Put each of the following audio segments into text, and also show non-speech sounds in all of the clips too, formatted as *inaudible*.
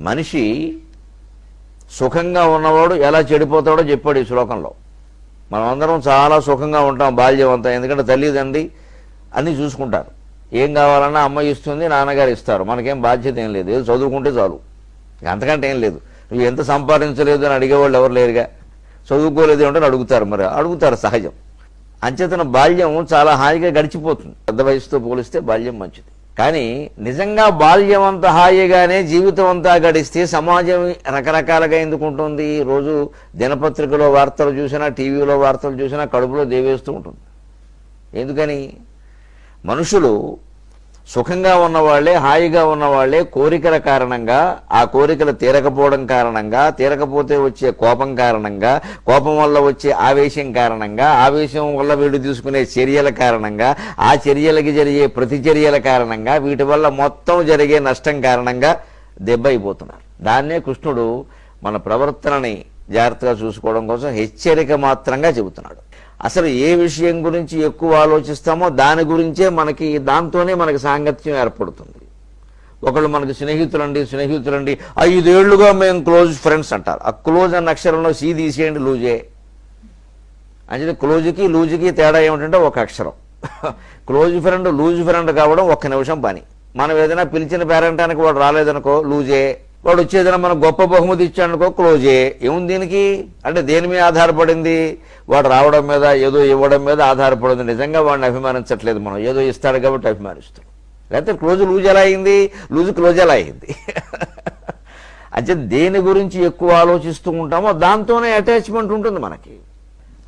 మనిషి సుఖంగా ఉన్నవాడు ఎలా చెడిపోతాడో చెప్పాడు ఈ శ్లోకంలో. మనం అందరం చాలా సుఖంగా ఉంటాం బాల్యం అంతా ఎందుకంటే తల్లిదండ్రి అన్నీ చూసుకుంటారు. ఏం కావాలన్నా అమ్మ ఇస్తుంది నాన్నగారు ఇస్తారు. మనకేం బాధ్యత ఏం లేదు. ఏదో చదువుకుంటే చాలు. అంతకంటే ఏం లేదు. నువ్వు ఎంత సంపాదించలేదు అని అడిగేవాళ్ళు ఎవరు లేరుగా? చదువుకోలేదు అంటే అడుగుతారు మరి. అడుగుతారు సహజం. అంచేతన బాల్యం చాలా హాయిగా గడిచిపోతుంది. పెద్ద వయసుతో పోలిస్తే బాల్యం మంచిది. కానీ నిజంగా బాల్యం అంత హాయిగానే జీవితం అంతా గడిస్తే సమాజం రకరకాలుగా ఎందుకు ఉంటుంది రోజు దినపత్రికలో వార్తలు చూసినా టీవీలో వార్తలు చూసినా కడుపులో దేవేస్తూ ఉంటుంది. ఎందుకని? మనుషులు సుఖంగా ఉన్నవాళ్ళే హాయిగా ఉన్నవాళ్ళే కోరికల కారణంగా ఆ కోరికలు తీరకపోవడం కారణంగా తీరకపోతే వచ్చే కోపం కారణంగా కోపం వల్ల వచ్చే ఆవేశం కారణంగా ఆవేశం వల్ల వీడు తీసుకునే చర్యల కారణంగా ఆ చర్యలకి జరిగే ప్రతిచర్యల కారణంగా వీటి వల్ల మొత్తం జరిగే నష్టం కారణంగా దెబ్బ అయిపోతున్నారు. దాన్నే కృష్ణుడు మన ప్రవర్తనని జాగ్రత్తగా చూసుకోవడం కోసం హెచ్చరిక మాత్రంగా చెబుతున్నాడు. అసలు ఏ విషయం గురించి ఎక్కువ ఆలోచిస్తామో దాని గురించే మనకి దాంతోనే మనకి సాంగత్యం ఏర్పడుతుంది. ఒకళ్ళు మనకి స్నేహితులండి స్నేహితులండి ఐదేళ్ళుగా మేము క్లోజ్ ఫ్రెండ్స్ అంటారు. ఆ క్లోజ్ అన్న అక్షరంలో సీ తీసేయండి లూజే. అంటే క్లోజ్కి లూజ్కి తేడా ఏమిటంటే ఒక అక్షరం. క్లోజ్ ఫ్రెండ్ లూజ్ ఫ్రెండ్ కావడం ఒక్క నిమిషం పని. మనం ఏదైనా పిలిచిన పేరెంటానికి వాడు రాలేదనుకో లూజే. వాడు వచ్చేదైనా మనం గొప్ప బహుమతి ఇచ్చాడనుకో క్లోజే ఏముంది దీనికి? అంటే దేని మీద ఆధారపడింది? వాడు రావడం మీద ఏదో ఇవ్వడం మీద ఆధారపడింది. నిజంగా వాడిని అభిమానించట్లేదు మనం. ఏదో ఇస్తాడు కాబట్టి అభిమానిస్తాడు లేకపోతే క్లోజ్ లూజ్ ఎలా అయింది? లూజ్ క్లోజ్ ఎలా అయింది? *laughs* అంటే దేని గురించి ఎక్కువ ఆలోచిస్తూ ఉంటామో దాంతోనే అటాచ్మెంట్ ఉంటుంది మనకి.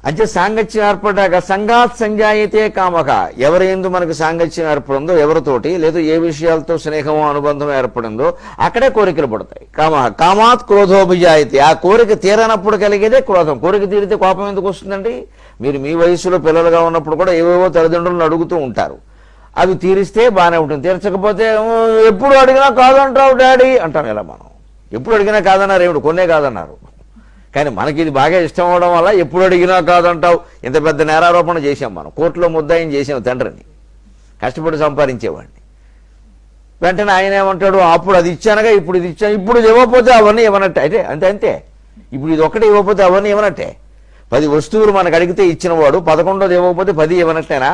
అంటే సాంగత్యం ఏర్పడ్డాక సంఘాత్ సంజాయితే కామక ఎవరి ఎందు మనకు సాంగత్యం ఏర్పడిందో ఎవరితోటి లేదు ఏ విషయాలతో స్నేహమో అనుబంధం ఏర్పడిందో అక్కడే కోరికలు పడతాయి. కామ. కామాత్ క్రోధోభిజాయితే. ఆ కోరిక తీరనప్పుడు కలిగేదే క్రోధం. కోరిక తీరితే కోపం ఎందుకు వస్తుందండి? మీరు మీ వయసులో పిల్లలుగా ఉన్నప్పుడు కూడా ఏవేవో తల్లిదండ్రులను అడుగుతూ ఉంటారు. అవి తీరిస్తే బాగానే ఉంటుంది. తీర్చకపోతే ఎప్పుడు అడిగినా కాదంటావు డాడీ అంటాం ఇలా మనం. ఎప్పుడు అడిగినా కాదన్నారు ఏమిటి? కొన్నే కాదన్నారు. కానీ మనకి ఇది బాగా ఇష్టం అవడం వల్ల ఎప్పుడు అడిగినా కాదంటావు. ఇంత పెద్ద నేరారోపణ చేసాం మనం. కోర్టులో ముద్దాయం చేసాం తండ్రిని. కష్టపడి సంపాదించేవాడిని. వెంటనే ఆయన ఏమంటాడు? అప్పుడు అది ఇచ్చానగా ఇప్పుడు ఇది ఇచ్చాను. ఇప్పుడు ఇది ఇవ్వకపోతే అవన్నీ ఇవ్వనట్టే. అయితే అంతే అంతే. ఇప్పుడు ఇది ఒకటి ఇవ్వకపోతే అవన్నీ ఇవ్వనట్టే. పది వస్తువులు మనకు అడిగితే ఇచ్చినవాడు పదకొండోది ఇవ్వకపోతే పది ఇవ్వనట్టేనా?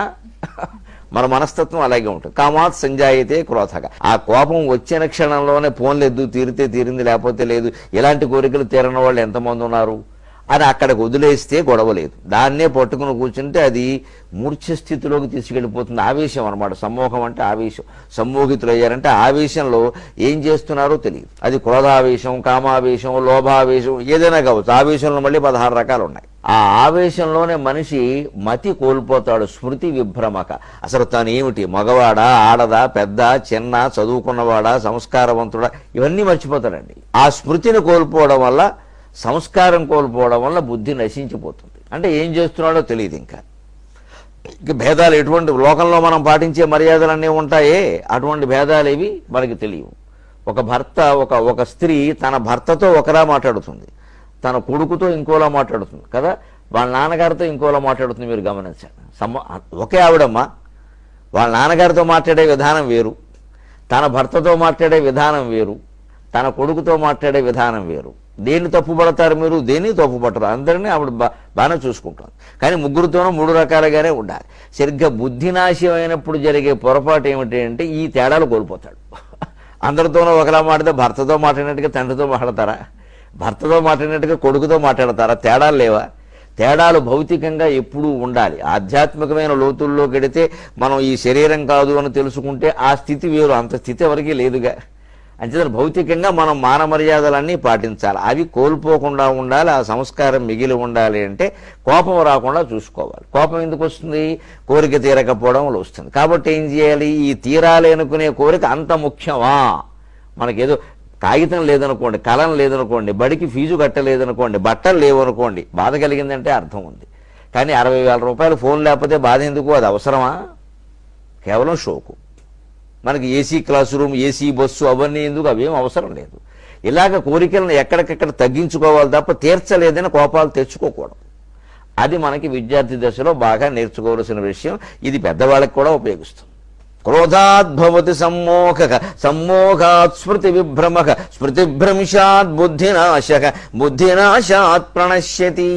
మన మనస్తత్వం అలాగే ఉంటుంది. కామాత్ సంజాయితే క్రోధగా ఆ కోపం వచ్చిన క్షణంలోనే ఫోన్లు తీరితే తీరింది లేకపోతే లేదు. ఇలాంటి కోరికలు తీరని వాళ్ళు ఎంతమంది ఉన్నారు? అని అక్కడికి వదిలేస్తే గొడవ లేదు. దాన్నే పట్టుకుని కూర్చుంటే అది మూర్ఛ స్థితిలోకి తీసుకెళ్ళిపోతుంది. ఆవేశం అనమాట సమ్మోహం అంటే ఆవేశం. సమ్మోహితులు అయ్యారంటే ఆవేశంలో ఏం చేస్తున్నారో తెలియదు. అది క్రోధావేశం కామావేశం లోభావేశం ఏదైనా కావచ్చు. ఆవేశంలో మళ్ళీ పదహారు రకాలు ఉన్నాయి ఆ ఆవేశంలోనే మనిషి మతి కోల్పోతాడు స్మృతి విభ్రమక. అసలు తను ఏమిటి మగవాడా ఆడదా పెద్ద చిన్న చదువుకున్నవాడా సంస్కారవంతుడా? ఇవన్నీ మర్చిపోతాడండి. ఆ స్మృతిని కోల్పోవడం వల్ల సంస్కారం కోల్పోవడం వల్ల బుద్ధి నశించిపోతుంది. అంటే ఏం చేస్తున్నాడో తెలియదు ఇంకా. ఇక భేదాలు ఎటువంటి లోకంలో మనం పాటించే మర్యాదలన్నీ ఉంటాయే? అటువంటి భేదాలు ఏవి మనకి తెలియవు. ఒక భర్త ఒక ఒక స్త్రీ తన భర్తతో ఒకలా మాట్లాడుతుంది. తన కొడుకుతో ఇంకోలా మాట్లాడుతుంది కదా? వాళ్ళ నాన్నగారితో ఇంకోలా మాట్లాడుతుంది మీరు గమనించండి. సమ్మ ఒకే ఆవిడమ్మా. వాళ్ళ నాన్నగారితో మాట్లాడే విధానం వేరు తన భర్తతో మాట్లాడే విధానం వేరు తన కొడుకుతో మాట్లాడే విధానం వేరు. దేన్ని తప్పుపడతారు మీరు? దేన్ని తప్పుపడతారు అందరినీ ఆవిడ బాగానే చూసుకుంటుంది. కానీ ముగ్గురితోనూ మూడు రకాలుగానే ఉండాలి. సరిగ్గా బుద్ధినాశం అయినప్పుడు జరిగే పొరపాటు ఏమిటి అంటే ఈ తేడాలు కోల్పోతాడు. *laughs* అందరితోనూ ఒకలా మాట్లాడితే భర్తతో మాట్లాడినట్టుగా తండ్రితో మాట్లాడతారా? భర్తతో మాట్లాడినట్టుగా కొడుకుతో మాట్లాడతారా? తేడాలు లేవా? తేడాలు భౌతికంగా ఎప్పుడూ ఉండాలి. ఆధ్యాత్మికమైన లోతుల్లో వెడితే మనం ఈ శరీరం కాదు అని తెలుసుకుంటే ఆ స్థితి వేరు. అంత స్థితి ఎవరికీ లేదుగా. అంచేత భౌతికంగా మనం మాన మర్యాదలన్నీ పాటించాలి. అవి కోల్పోకుండా ఉండాలి. ఆ సంస్కారం మిగిలి ఉండాలి అంటే కోపం రాకుండా చూసుకోవాలి. కోపం ఎందుకు వస్తుంది? కోరిక తీరకపోవడం వల్ల వస్తుంది. కాబట్టి ఏం చేయాలి? ఈ తీరాలి అనుకునే కోరిక అంత ముఖ్యమా? మనకేదో కాగితం లేదనుకోండి కలం లేదనుకోండి బడికి ఫీజు కట్టలేదనుకోండి బట్టలు లేవనుకోండి బాధ కలిగిందంటే అర్థం ఉంది. కానీ అరవై వేల రూపాయలు ఫోన్ లేకపోతే బాధ ఎందుకు? అది అవసరమా? కేవలం షోకు. మనకి AC class room AC bus అవన్నీ ఎందుకు? అవేం అవసరం లేదు. ఇలాగ కోరికలను ఎక్కడికెక్కడ తగ్గించుకోవాలి తప్ప తీర్చలేదని కోపాలు తెచ్చుకోకూడదు. అది మనకి విద్యార్థి దశలో బాగా నేర్చుకోవలసిన విషయం. ఇది పెద్దవాళ్ళకి కూడా ఉపయోగిస్తుంది. క్రోధాద్భవతి సమ్మోహక సమ్మోహాత్ స్మృతి విభ్రమక స్మృతిభ్రంశాత్ బుద్ధినాశక బుద్ధినాశాత్ ప్రణశ్యతి